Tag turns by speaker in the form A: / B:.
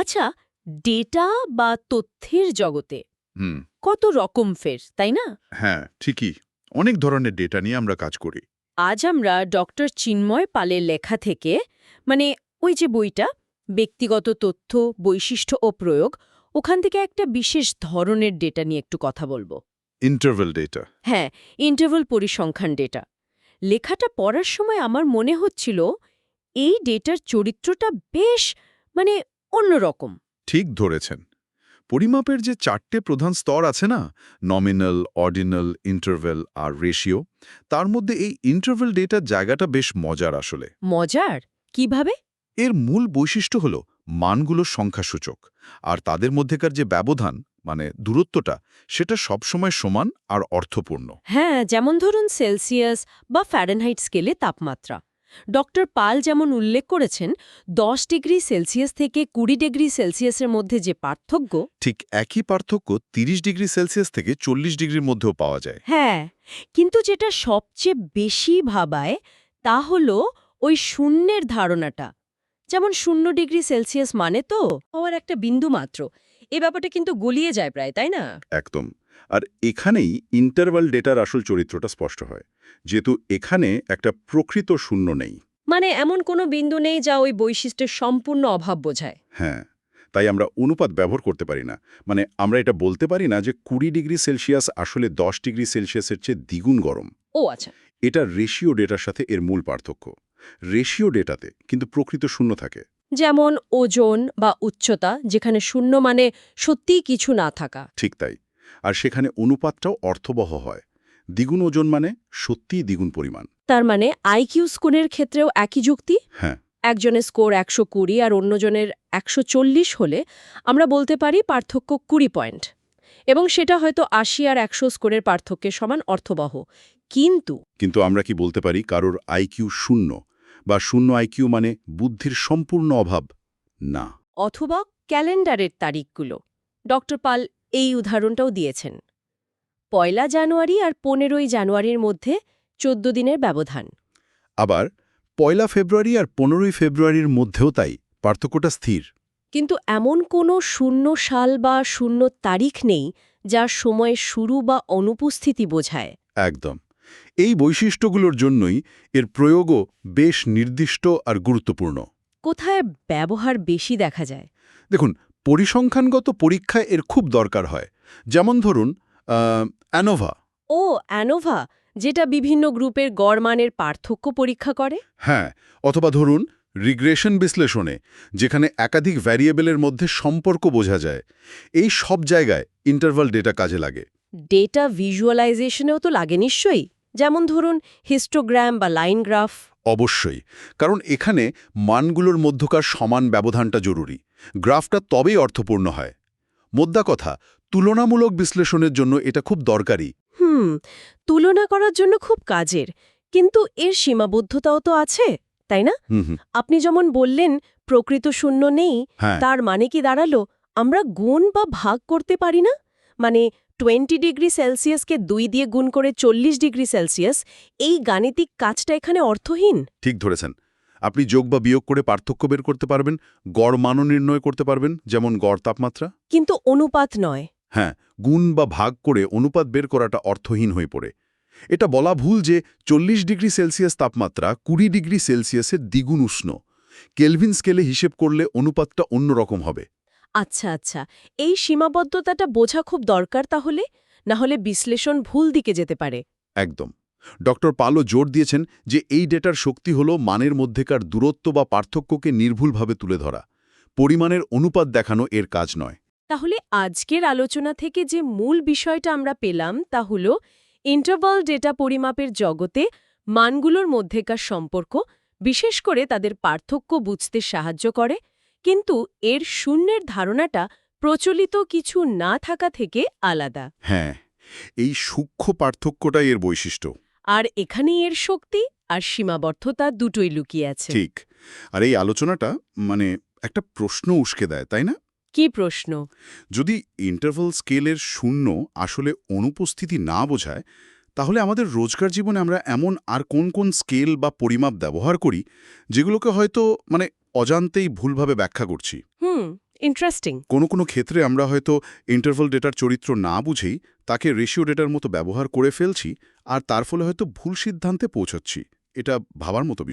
A: আচ্ছা ডেটা বা তথ্যের জগতে
B: হুম।
A: কত রকম ফের তাই না?
B: হ্যাঁ ঠিকই। অনেক ধরনের ডেটা নিয়ে আমরা কাজ করি।
A: আজ আমরা ডক্টর চিন্ময় পালের লেখা থেকে মানে ওই যে বইটা ব্যক্তিগত তথ্য বৈশিষ্ট্য ও প্রয়োগ ওখান থেকে একটা বিশেষ ধরনের ডেটা নিয়ে একটু কথা বলব।
B: ইন্টারভেল ডেটা
A: হ্যাঁ ইন্টারভাল পরিসংখ্যান ডেটা লেখাটা পড়ার সময় আমার মনে হচ্ছিল এই ডেটার চরিত্রটা বেশ মানে অন্যরকম।
B: ঠিক ধরেছেন। পরিমাপের যে চারটে প্রধান স্তর আছে না নমিনাল অর্ডিনাল ইন্টারভেল আর রেশিও তার মধ্যে এই ইন্টারভেল ডেটার জায়গাটা বেশ মজার আসলে।
A: মজার? কীভাবে?
B: এর মূল বৈশিষ্ট্য হল মানগুলোর সংখ্যাসূচক আর তাদের মধ্যেকার যে ব্যবধান মানে দূরত্বটা সেটা সবসময় সমান আর অর্থপূর্ণ।
A: হ্যাঁ যেমন ধরুন সেলসিয়াস বা ফ্যারেনহাইট স্কেলে তাপমাত্রা। ডক্টর পাল যেমন উল্লেখ করেছেন দশ ডিগ্রি সেলসিয়াস থেকে কুড়ি ডিগ্রি সেলসিয়াসের মধ্যে যে পার্থক্য
B: ঠিক একই পার্থক্য ৩০ ডিগ্রি সেলসিয়াস থেকে চল্লিশ ডিগ্রির মধ্যেও পাওয়া যায়।
A: হ্যাঁ কিন্তু যেটা সবচেয়ে বেশি ভাবায় তা হল ওই শূন্যের ধারণাটা। যেমন শূন্য ডিগ্রি সেলসিয়াস মানে তো হওয়ার একটা বিন্দু মাত্র। এ ব্যাপারটা কিন্তু গলিয়ে যায় প্রায় তাই না?
B: একদম। আর এখানেই ইন্টারভাল ডেটার আসল চরিত্রটা স্পষ্ট হয় যেহেতু এখানে একটা প্রকৃত শূন্য নেই।
A: মানে এমন কোনো বিন্দু নেই যা ওই বৈশিষ্ট্যের সম্পূর্ণ অভাব বোঝায়।
B: হ্যাঁ তাই আমরা অনুপাত ব্যবহার করতে পারি না। মানে আমরা এটা বলতে পারি না যে কুড়ি ডিগ্রি সেলসিয়াস আসলে দশ ডিগ্রি সেলসিয়াসের চেয়ে দ্বিগুণ গরম।
A: ও আচ্ছা।
B: এটা রেশিও ডেটার সাথে এর মূল পার্থক্য। রেশিও ডেটাতে কিন্তু প্রকৃত শূন্য থাকে।
A: যেমন ওজন বা উচ্চতা যেখানে শূন্য মানে সত্যিই কিছু না থাকা।
B: ঠিক তাই। আর সেখানে অনুপাতটাও অর্থবহ হয়। দ্বিগুণ ওজন মানে সত্যিই দ্বিগুণ পরিমাণ।
A: তার মানে আইকিউ স্কোরের ক্ষেত্রেও একই যুক্তি?
B: হ্যাঁ।
A: একজনের স্কোর একশো কুড়ি আর অন্যজনের একশো চল্লিশ হলে আমরা বলতে পারি পার্থক্য কুড়ি পয়েন্ট। এবং সেটা হয়তো আশি আর একশো স্কোরের পার্থক্যের সমান অর্থবহ। কিন্তু
B: কিন্তু আমরা কি বলতে পারি কারোর আইকিউ শূন্য বা শূন্য আইকিউ মানে বুদ্ধির সম্পূর্ণ অভাব? না।
A: অথবা ক্যালেন্ডারের তারিখগুলো। ডক্টর পাল এই উদাহরণটাও দিয়েছেন। পয়লা জানুয়ারি আর পনেরোই জানুয়ারির মধ্যে চোদ্দ দিনের ব্যবধান।
B: আবার পয়লা ফেব্রুয়ারি আর পনেরোই ফেব্রুয়ারির মধ্যেও তাই পার্থক্যটা স্থির।
A: কিন্তু এমন কোনো শূন্য সাল বা শূন্য তারিখ নেই যা সময়ের শুরু বা অনুপস্থিতি বোঝায়।
B: একদম। এই বৈশিষ্ট্যগুলোর জন্যই এর প্রয়োগও বেশ নির্দিষ্ট আর গুরুত্বপূর্ণ।
A: কোথায় ব্যবহার বেশি দেখা যায়?
B: দেখুন পরিসংখ্যানগত পরীক্ষায় এর খুব দরকার হয়। যেমন ধরুন অ্যানোভা
A: ও অ্যানোভা যেটা বিভিন্ন গ্রুপের গড়মানের পার্থক্য পরীক্ষা করে?
B: হ্যাঁ অথবা ধরুন রিগ্রেশন বিশ্লেষণে যেখানে একাধিক ভ্যারিয়েবলের মধ্যে সম্পর্ক বোঝা যায়। এই সব জায়গায় ইন্টারভাল ডেটা কাজে লাগে।
A: ডেটা ভিজুয়ালাইজেশনেও তো লাগে নিশ্চয়ই। যেমন ধরুন হিস্টোগ্রাম বা লাইন গ্রাফ।
B: অবশ্যই কারণ এখানে মানগুলোর মধ্যকার সমান ব্যবধানটা জরুরি। গ্রাফটা তবেই অর্থপূর্ণ হয়। মোদ্দা কথা তুলনামূলক বিশ্লেষণের জন্য এটা খুব দরকারি।
A: হুম তুলনা করার জন্য খুব কাজের কিন্তু এর সীমাবদ্ধতাও তো আছে তাই না? আপনি যেমন বললেন প্রকৃত শূন্য নেই
B: হ্যাঁ।
A: তার মানে কি দাঁড়াল আমরা গুণ বা ভাগ করতে পারি না? মানে টোয়েন্টি ডিগ্রি সেলসিয়াসকে দুই দিয়ে গুণ করে চল্লিশ ডিগ্রি সেলসিয়াস এই গাণিতিক কাজটা এখানে অর্থহীন?
B: ঠিক ধরেছেন। আপনি যোগ বা বিয়োগ করে পার্থক্য বের করতে পারবেন গড় মানও নির্ণয় করতে পারবেন যেমন গড় তাপমাত্রা।
A: কিন্তু অনুপাত নয়।
B: হ্যাঁ গুণ বা ভাগ করে অনুপাত বের করাটা অর্থহীন হয়ে পড়ে। এটা বলা ভুল যে চল্লিশ ডিগ্রি সেলসিয়াস তাপমাত্রা কুড়ি ডিগ্রি সেলসিয়াসের দ্বিগুণ উষ্ণ। কেলভিন স্কেলে হিসেব করলে অনুপাতটা অন্যরকম হবে।
A: আচ্ছা আচ্ছা এই সীমাবদ্ধতাটা বোঝা খুব দরকার তাহলে? না হলে বিশ্লেষণ ভুল দিকে যেতে পারে।
B: একদম। ডক্টর পালো জোর দিয়েছেন যে এই ডেটার শক্তি হল মানের মধ্যেকার দূরত্ব বা পার্থক্যকে নির্ভুলভাবে তুলে ধরা। পরিমাণের অনুপাত দেখানো এর কাজ নয়।
A: তাহলে আজকের আলোচনা থেকে যে মূল বিষয়টা আমরা পেলাম তা হল ইন্টারভাল ডেটা পরিমাপের জগতে মানগুলোর মধ্যেকার সম্পর্ক বিশেষ করে তাদের পার্থক্য বুঝতে সাহায্য করে কিন্তু এর শূন্যের ধারণাটা প্রচলিত কিছু না থাকা থেকে আলাদা।
B: হ্যাঁ এই সূক্ষ্ম পার্থক্যটাই এর বৈশিষ্ট্য।
A: আর এখানেই এর শক্তি আর সীমাবদ্ধতা দুটোই লুকিয়ে আছে।
B: ঠিক আর এই আলোচনাটা মানে একটা প্রশ্ন উস্কে দেয় তাই না?
A: কি প্রশ্ন?
B: যদি ইন্টারভাল স্কেলের শূন্য আসলে অনুপস্থিতি না বোঝায় তাহলে আমাদের রোজকার জীবনে আমরা এমন আর কোন কোন স্কেল বা পরিমাপ ব্যবহার করি যেগুলোকে হয়তো মানে অজান্তেই ভুলভাবে ব্যাখ্যা করছি।
A: হুম ইন্টারেস্টিং
B: কোনো কোনো ক্ষেত্রে আমরা হয়তো ইন্টারভাল ডেটার চরিত্র না বুঝেই তাকে রেশিও ডেটার মতো ব্যবহার করে ফেলছি আর তার ফলে হয়তো ভুল সিদ্ধান্তে পৌঁছচ্ছি। এটা ভাবার মতো বিষয়।